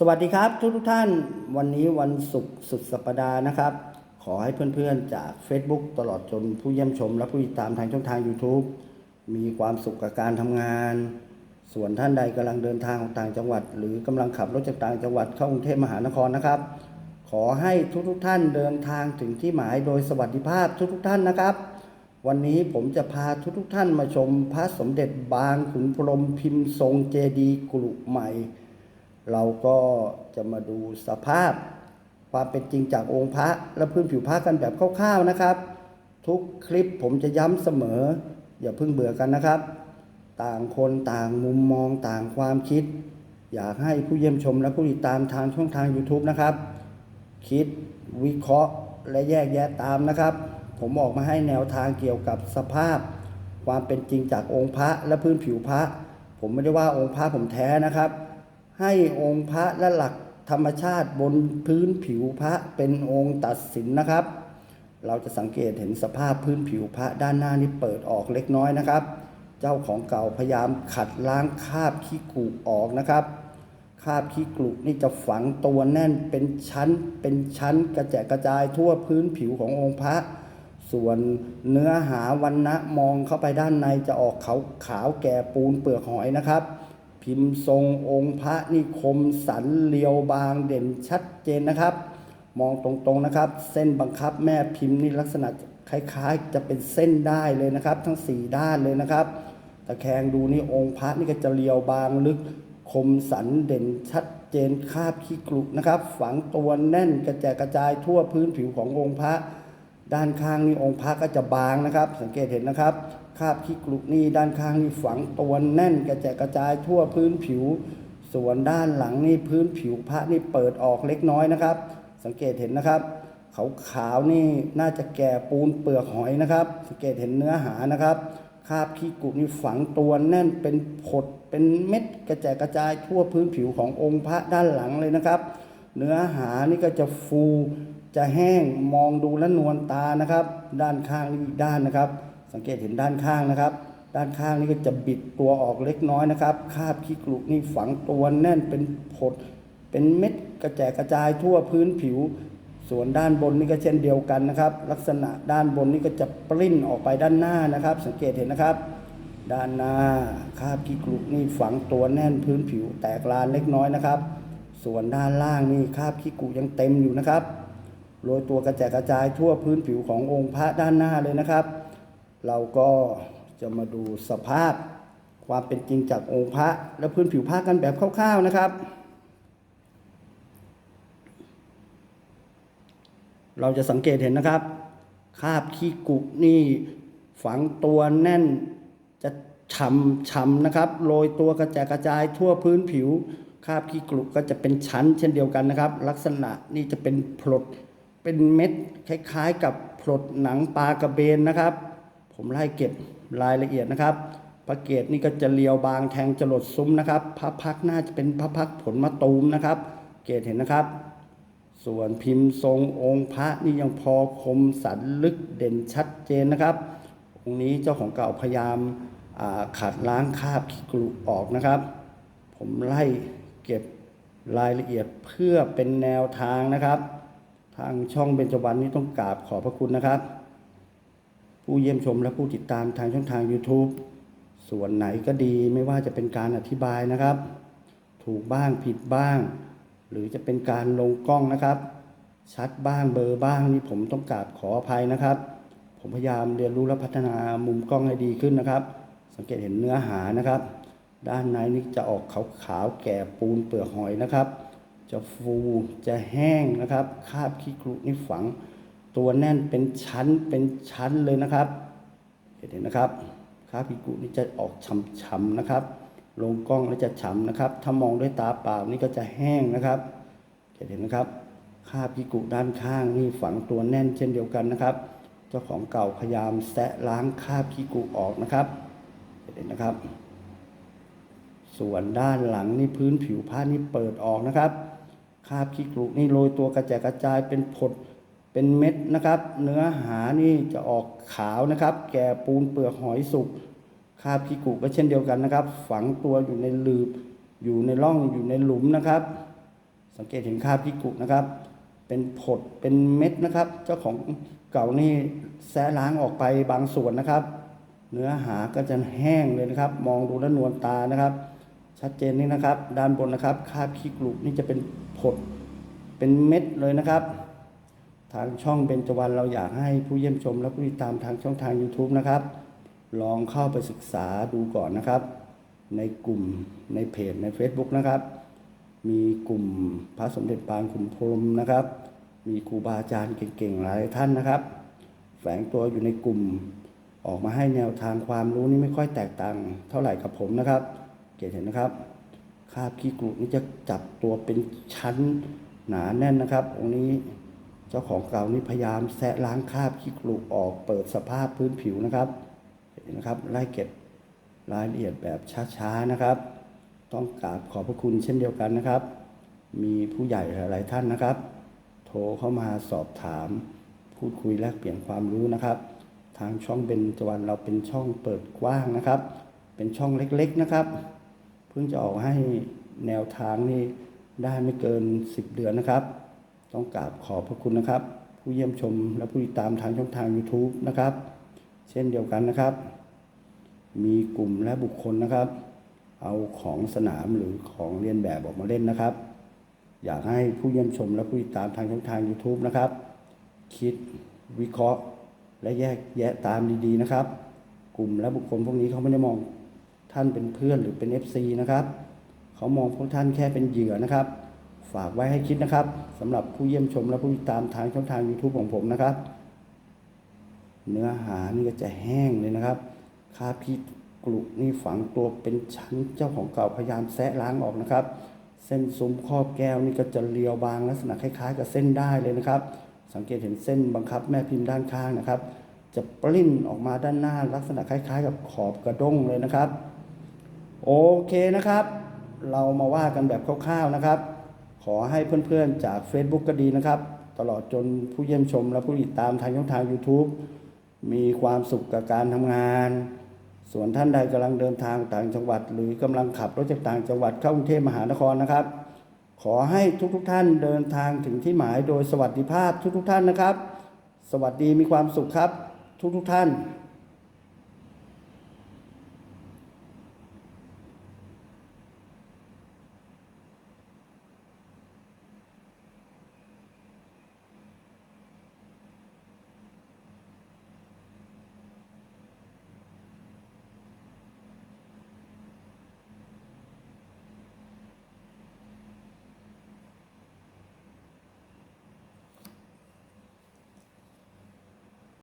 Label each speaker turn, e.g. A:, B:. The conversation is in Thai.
A: สวัสดีครับทุกทุกท่านวันนี้วันศุกร์สุดสัปดาห์นะครับ ขอให้เพื่อนๆจาก Facebook ตลอดจนผู้เยี่ยมชม และผู้ติดตามทางช่องทาง YouTube มีความสุขกับการทำงาน ส่วนท่านใดกำลังเดินทางต่างจังหวัด หรือกำลังขับรถจากต่างจังหวัดเข้ากรุงเทพมหานครนะครับ ขอให้ทุกๆท่านเดินทางถึงที่หมายโดยสวัสดิภาพทุกๆท่านนะครับ วันนี้ผมจะพาทุกๆท่านมาชมพระสมเด็จบางขุนพรหมพิมพ์ทรงเจดีย์กรุใหม่ เราก็จะมาดูสภาพ ความเป็นจริงจากองค์พระและพื้นผิวพระกันแบบคร่าวๆนะครับ ทุกคลิปผมจะย้ำเสมอ อย่าเพิ่งเบื่อกันนะครับ ต่างคนต่างมุมมองต่างความคิด อยากให้ผู้เยี่ยมชมและผู้ติดตามทางช่องทาง YouTube นะครับ คิดวิเคราะห์และแยกแยะตามนะครับ ผมออกมาให้แนวทางเกี่ยวกับสภาพ ความเป็นจริงจากองค์พระและพื้นผิวพระ ผมไม่ได้ว่าองค์พระผมแท้นะครับ ให้องค์พระและหลักธรรมชาติบนพื้นผิวพระเป็นองค์ตัดสินนะครับ เราจะสังเกตเห็นสภาพพื้นผิวพระด้านหน้านี้เปิดออกเล็กน้อยนะครับ เจ้าของเก่าพยายามขัดล้างคราบขี้กุออกนะครับคราบขี้กลุนี่จะฝังตัวแน่นเป็นชั้นเป็นชั้นกระจกระจายทั่วพื้นผิวขององค์พระ ส่วนเนื้อหาวันนะมองเข้าไปด้านในจะออกขาวขาวแก่ปูนเปลือกหอยนะครับ พิมพ์ทรงองค์พระนี่คมสันเรียวบางเด่นชัดเจนนะครับ มองตรงๆนะครับ เส้นบังคับแม่พิมพ์นี่ลักษณะคล้ายๆ จะเป็นเส้นได้เลยนะครับ ทั้งสี่ด้านเลยนะครับ ตะแคงดูนี่องค์พระนี่ก็จะเรียวบางลึกคมสันเด่นชัดเจนคาบขี้กลุนะครับ ฝังตัวแน่นกระจายกระจายทั่วพื้นผิวขององค์พระ ด้านข้างนี่องค์พระก็จะบางนะครับ สังเกตเห็นนะครับ คาบขี้กลุนี่ด้านข้างนี่ฝังตัวแน่นกระจายกระจายทั่วพื้นผิว ส่วนด้านหลังนี่พื้นผิวพระนี่เปิดออกเล็กน้อยนะครับ สังเกตเห็นนะครับขาวขาวนี่น่าจะแก่ปูนเปลือกหอยนะครับ สังเกตเห็นเนื้อหานะครับคราบขี้กุนี่ฝังตัวแน่นเป็นผดเป็นเม็ดกระจายกระจายทั่วพื้นผิวขององค์พระด้านหลังเลยนะครับ เนื้อหานี่ก็จะฟูจะแห้งมองดูและนวลตานะครับ ด้านข้างนี่อีกด้านนะครับ สังเกตเห็นด้านข้างนะครับ ด้านข้างนี่ก็จะบิดตัวออกเล็กน้อยนะครับคาบขี้กลุนี่ฝังตัวแน่นเป็นผด เป็นเม็ดกระแจกกระจายทั่วพื้นผิว ส่วนด้านบนนี่ก็เช่นเดียวกันนะครับ ลักษณะด้านบนนี่ก็จะปริ้นออกไปด้านหน้านะครับ สังเกตเห็นนะครับ ด้านหน้าคาบขี้กลุนี่ฝังตัวแน่นพื้นผิวแตกลานเล็กน้อยนะครับ ส่วนด้านล่างนี่คาบขี้กุยังเต็มอยู่นะครับโรยตัวกระแจกกระจายทั่วพื้นผิวขององค์พระด้านหน้าเลยนะครับ เราก็จะมาดูสภาพความเป็นจริงจากองค์พระและพื้นผิวพระกันแบบคร่าวๆนะครับ เราจะสังเกตเห็นนะครับ คาบขี้กุนี่ฝังตัวแน่นจะฉ่ำฉ่ำนะครับโรยตัวกระจายกระจายทั่วพื้นผิว คาบขี้กลุก็จะเป็นชั้นเช่นเดียวกันนะครับ ลักษณะนี่จะเป็นผลดเป็นเม็ดคล้ายๆ กับผลดหนังปลากระเบนนะครับ ผมไล่เก็บรายละเอียดนะครับพระเกศนี่ก็จะเลียวบางแทงจรดซุ้มนะครับพระพักน่าจะเป็นพระพักผลมะตูมนะครับ เกศเห็นนะครับ ส่วนพิมพ์ทรงองค์พระนี่ยังพอคมสันลึกเด่นชัดเจนนะครับ องค์นี้เจ้าของเก่าพยายามขัดล้างคราบขี้กรุออกนะครับ ผมไล่เก็บรายละเอียดเพื่อเป็นแนวทางนะครับ ทางช่องเบญจวรรณนี่ต้องกราบขอบพระคุณนะครับ ผู้เยี่ยมชมและผู้ติดตามทางช่องทาง YouTube ส่วนไหนก็ดีไม่ว่าจะเป็นการอธิบายนะครับ ถูกบ้างผิดบ้าง หรือจะเป็นการลงกล้องนะครับ ชัดบ้างเบลอร์บ้างนี่ผมต้องกราบขออภัยนะครับ ผมพยายามเรียนรู้และพัฒนามุมกล้องให้ดีขึ้นนะครับ สังเกตเห็นเนื้อหานะครับ ด้านในนี่จะออกขาวๆแก่ปูนเปลือกหอยนะครับ จะฟูจะแห้งนะครับคาบขี้กรุนี่ฝัง ตัวแน่นเป็นชั้นเป็นชั้นเลยนะครับ เห็นนะครับคาบขี้กรุนี่จะออกฉ่ำๆนะครับ ลงกล้องแล้วจะฉ่ำนะครับ ถ้ามองด้วยตาเปล่านี่ก็จะแห้งนะครับเห็นนะครับคาบขี้กรุด้านข้างนี่ฝังตัวแน่นเช่นเดียวกันนะครับ เจ้าของเก่าพยายามแสะล้างคาบขี้กรุออกนะครับ เห็นนะครับ ส่วนด้านหลังนี่พื้นผิวผ้านี่เปิดออกนะครับคาบขี้กรุนี่โรยตัวกระจายกระจายเป็นผด เป็นเม็ดนะครับ เนื้อหานี่จะออกขาวนะครับ แก่ปูนเปลือกหอยสุกคาบขี้กุก็เช่นเดียวกันนะครับ ฝังตัวอยู่ในหลืบ อยู่ในร่องอยู่ในหลุมนะครับ สังเกตเห็นคาบพิกุนะครับ เป็นผดเป็นเม็ดนะครับ เจ้าของเก่านี่แซะล้างออกไปบางส่วนนะครับ เนื้อหาก็จะแห้งเลยนะครับ มองดูแล้วนวลตานะครับ ชัดเจนนี่นะครับ ด้านบนนะครับคาบขี้กลุกนี่จะเป็นผดเป็นเม็ดเลยนะครับ ทางช่องเบญจวรรณเราอยากให้ผู้เยี่ยมชมและผู้ติดตามทางช่องทาง YouTube นะครับ ลองเข้าไปศึกษาดูก่อนนะครับ ในกลุ่มในเพจใน Facebook นะครับ มีกลุ่มพระสมเด็จปางขุนพรมนะครับ มีครูบาอาจารย์เก่งๆหลายท่านนะครับ แฝงตัวอยู่ในกลุ่มออกมาให้แนวทางความรู้นี่ไม่ค่อยแตกต่างเท่าไหร่กับผมนะครับเกตเห็นนะครับคาบขี้กรุนี่จะจับตัวเป็นชั้นหนาแน่นนะครับองค์นี้ เจ้าของเก่านี่พยายามแซะล้างคราบขี้กรุออกเปิดสภาพพื้นผิวนะครับเห็นนะครับไล่เก็บรายละเอียดแบบช้าๆนะครับ ต้องกราบขอบพระคุณเช่นเดียวกันนะครับ มีผู้ใหญ่หลายๆท่านนะครับ โทรเข้ามาสอบถาม พูดคุยแลกเปลี่ยนความรู้นะครับ ทางช่องเบญจวรรณเราเป็นช่องเปิดกว้างนะครับ เป็นช่องเล็กๆนะครับ เพิ่งจะออกให้แนวทางนี้ได้ไม่เกิน 10 เดือนนะครับ ต้องกราบขอบพระคุณนะครับ ผู้เยี่ยมชมและผู้ติดตามทางช่องทาง YouTube นะครับ เช่นเดียวกันนะครับ มีกลุ่มและบุคคลนะครับ เอาของสนามหรือของเรียนแบบออกมาเล่นนะครับ อยากให้ผู้เยี่ยมชมและผู้ติดตามทางช่องทาง YouTube นะครับ คิดวิเคราะห์ และแยกแยะตามดีๆนะครับ กลุ่มและบุคคลพวกนี้เขาไม่ได้มองท่านเป็นเพื่อนหรือเป็น FC นะครับเขามองพวกท่านแค่เป็นเหยื่อนะครับ ฝากไว้ให้คิดนะครับสำหรับผู้เยี่ยมชมและผู้ติดตามทางช่องทาง YouTube ของผมนะครับ เนื้อหานี่ก็จะแห้งเลยนะครับคาพิกลุนี่ฝังตัวเป็นชั้นเจ้าของเก่าพยายามแซะล้างออกนะครับ เส้นซุ้มครอบแก้วนี่ก็จะเรียวบางลักษณะคล้ายๆ กับเส้นได้เลยนะครับ สังเกตเห็นเส้นบังคับแม่พิมพ์ด้านข้างนะครับ จะปลิ้นออกมาด้านหน้าลักษณะคล้าย ๆ กับขอบกระด้งเลยนะครับ โอเคนะครับ เรามาว่ากันแบบคร่าวๆนะครับ อให้เพื่อนๆจาก Facebook ก็ดีนะครับ ตลอดจนผู้เยี่ยมชมและผู้ติดตามทางช่องทาง YouTube มีความสุขกับการทำงาน ส่วนท่านใดกำลังเดินทางต่างจังหวัด หรือกำลังขับรถจากต่างจังหวัดเข้ากรุงเทพมหานครนะครับ ขอให้ทุกๆท่านเดินทางถึงที่หมายโดยสวัสดิภาพทุกๆท่านนะครับ สวัสดีมีความสุขครับ ทุกๆท่าน